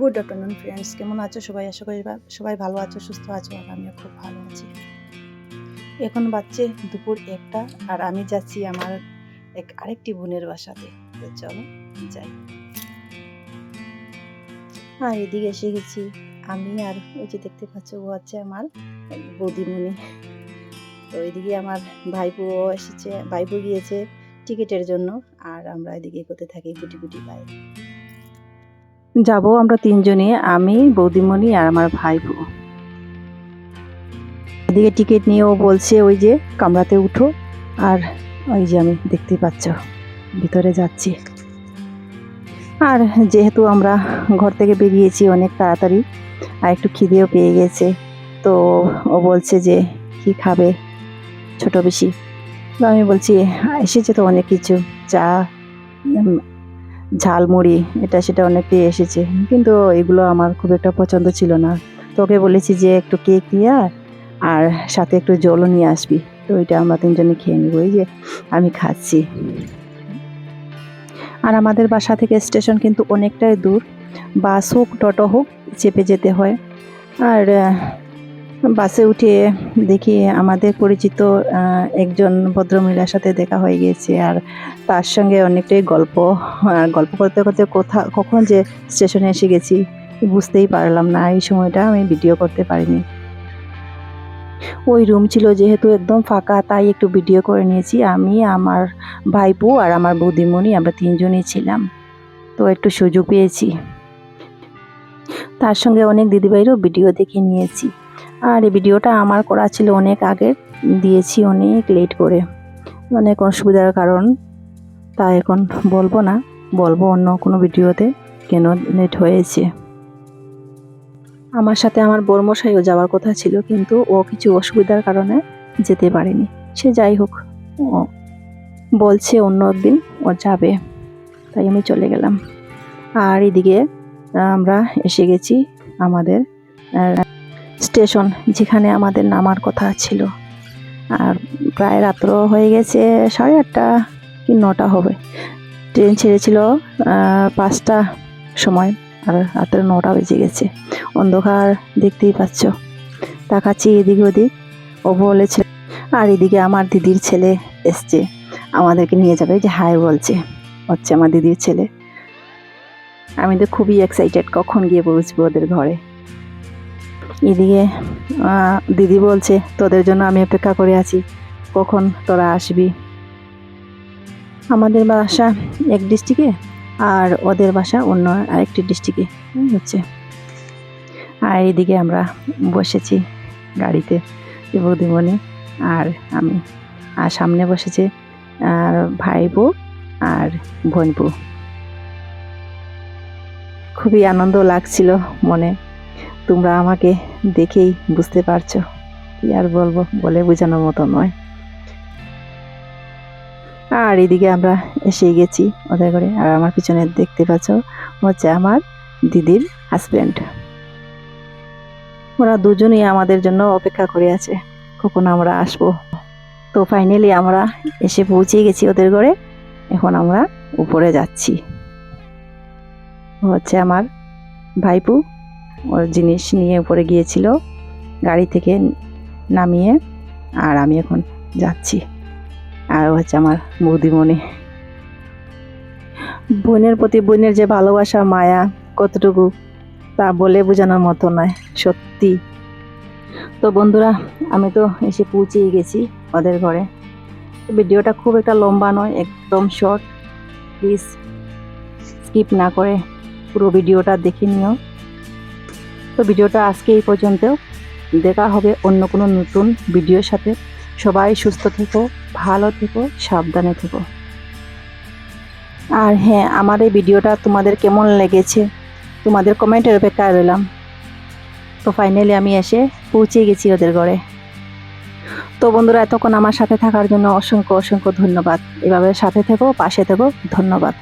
Good afternoon friends কেমন আছো সবাই? আশা করি সবাই ভালো আছো, সুস্থ আছো, আর আমিও খুব ভালো আছি। এখন বাচ্চে দুপুর একটা, আর আমি যাচ্ছি আমার এক আরেকটি বোনের বাসাতে। তো চলো, যাই। আর এদিকে এসে গেছি আমি, আর ওই যে দেখতে পাচ্ছ, ও হচ্ছে আমার বৌদিমণি। তো এদিকে আমার ভাইপো এসেছে, ভাইপো গিয়েছে টিকিটের জন্য, আর আমরা এদিকে করতে থাকি গুটি গুটি পাই যাব আমরা তিনজনে, আমি, বৌদিমণি আর আমার ভাইপো। এদিকে টিকিট নিয়ে ও বলছে, ওই যে কামরাতে উঠো। আর ওই যে আমি দেখতে পাচ্ছ, ভিতরে যাচ্ছি। আর যেহেতু আমরা ঘর থেকে বেরিয়েছি অনেক তাড়াতাড়ি, আর একটু খিদেও পেয়ে গেছে, তো ও বলছে যে, কি খাবে ছোট বেশি? তো আমি বলছি, এসেছে তো অনেক কিছু, চা ঝালমুড়ি, এটা সেটা অনেকটাই এসেছে। কিন্তু এগুলো আমার খুব একটা পছন্দ ছিল না। তোকে বলেছি যে একটু কেক নিয়ে আর সাথে একটু জলও নিয়ে আসবি। তো ওইটা আমরা তিনজনে খেয়ে নিব। এই যে আমি খাচ্ছি। আর আমাদের বাসা থেকে স্টেশন কিন্তু অনেকটাই দূর। বাস হোক, টোটো হোক, চেপে যেতে হয়। আর বাসে উঠে দেখি আমাদের পরিচিত একজন ভদ্রমহিলার সাথে দেখা হয়ে গিয়েছে আর তার সঙ্গে অনেকটাই গল্প গল্প করতে করতে কোথা, কখন যে স্টেশনে এসে গেছি বুঝতেই পারলাম না। এই সময়টা আমি ভিডিও করতে পারিনি। ওই রুম ছিল যেহেতু একদম ফাঁকা, তাই একটু ভিডিও করে নিয়েছি। আমি, আমার ভাইপো আর আমার বৌদিমণি, আমরা তিনজনই ছিলাম। তো একটু সুযোগ পেয়েছি। তার সঙ্গে অনেক দিদিভাইরও ভিডিও দেখে নিয়েছি। আর এই ভিডিওটা আমার করা ছিল অনেক আগে। দিয়েছি অনেক লেট করে। অনেক অসুবিধার কারণ। তা এখন বলব না। বলব অন্য কোনো ভিডিওতে কেন লেট হয়েছে। আমার সাথে আমার বর্মশাইও যাওয়ার কথা ছিল, কিন্তু ও কিছু অসুবিধার কারণে যেতে পারেনি। সে যাই হোক, ও বলছে অন্য একদিন ও যাবে। তাই আমি চলে গেলাম। আর এদিকে আমরা এসে গেছি আমাদের স্টেশন যেখানে আমাদের নামার কথা ছিল। আর প্রায় রাত্র হয়ে গেছে সাড়ে আটটা কি নটা হবে। ট্রেন ছেড়েছিল পাঁচটা সময়, আর রাত্রে নটা বেজে গেছে। অন্ধকার দেখতেই পাচ্ছ। তাকাচ্ছি এদিক ওদিক। ও বলেছে, আর এদিকে আমার দিদির ছেলে এসছে। আমাদেরকে নিয়ে যাবে। যে হাই বলছে, হচ্ছে আমার দিদির ছেলে। আমি তো খুবই এক্সাইটেড কখন গিয়ে পৌঁছবো ওদের ঘরে। এদিকে দিদি বলছে, তোদের জন্য আমি অপেক্ষা করে আছি। কখন তোরা আসবি? আমাদের বাসা এক ডিস্ট্রিক্টে আর ওদের বাসা অন্য আরেকটি ডিস্ট্রিক্টে। হচ্ছে। আর এদিকে আমরা বসেছি গাড়িতে বৌদিমণি আর আমি। আর সামনে বসেছে আর ভাইবো আর বোনপু। খুবই আনন্দ লাগছিল মনে। তোমরা আমাকে দেখেই বুঝতে পারছ। কি আর বলব, বলে বোঝানোর মতো নয়। আর এদিকে আমরা এসে গেছি ওদের ঘরে আর আমার পিছনে দেখতে পাচ্ছ, হচ্ছে আমার দিদির হাজব্যান্ড ওরা দুজনেই আমাদের জন্য অপেক্ষা করে আছে, কখন আমরা আসব। তো ফাইনালি আমরা এসে পৌঁছে গেছি ওদের ঘরে। এখন আমরা উপরে যাচ্ছি। হচ্ছে আমার ভাইপু ওর জিনিস নিয়ে উপরে গিয়েছিল, গাড়ি থেকে নামিয়ে, আর আমি এখন যাচ্ছি। আর হচ্ছে আমার বৌদিমণি। বোনের প্রতি বোনের যে ভালোবাসা, মায়া কতটুকু, তা বলে বোঝানোর মতো নয়, সত্যি। তো বন্ধুরা, আমি তো এসে পৌঁছেই গেছি ওদের ঘরে। ভিডিওটা খুব একটা লম্বা নয়, একদম শর্ট। প্লিজ স্কিপ না করে পুরো ভিডিওটা দেখে নিও। তো ভিডিওটা আজকে এই পর্যন্ত দেখা হবে অন্য কোনো নতুন ভিডিওর সাথে। সবাই সুস্থ থেকো, ভালো থেকো, সাবধানে থেকো। আর হ্যাঁ আমার এই ভিডিওটা তোমাদের কেমন লেগেছে, তোমাদের কমেন্টের অপেক্ষায় রইলাম। তো ফাইনালি আমি এসে পৌঁছে গেছি ওদের ঘরে। তো বন্ধুরা, এতক্ষণ আমার সাথে থাকার জন্য অসংখ্য অসংখ্য ধন্যবাদ। এভাবে সাথে থেকো, পাশে থেকো, ধন্যবাদ।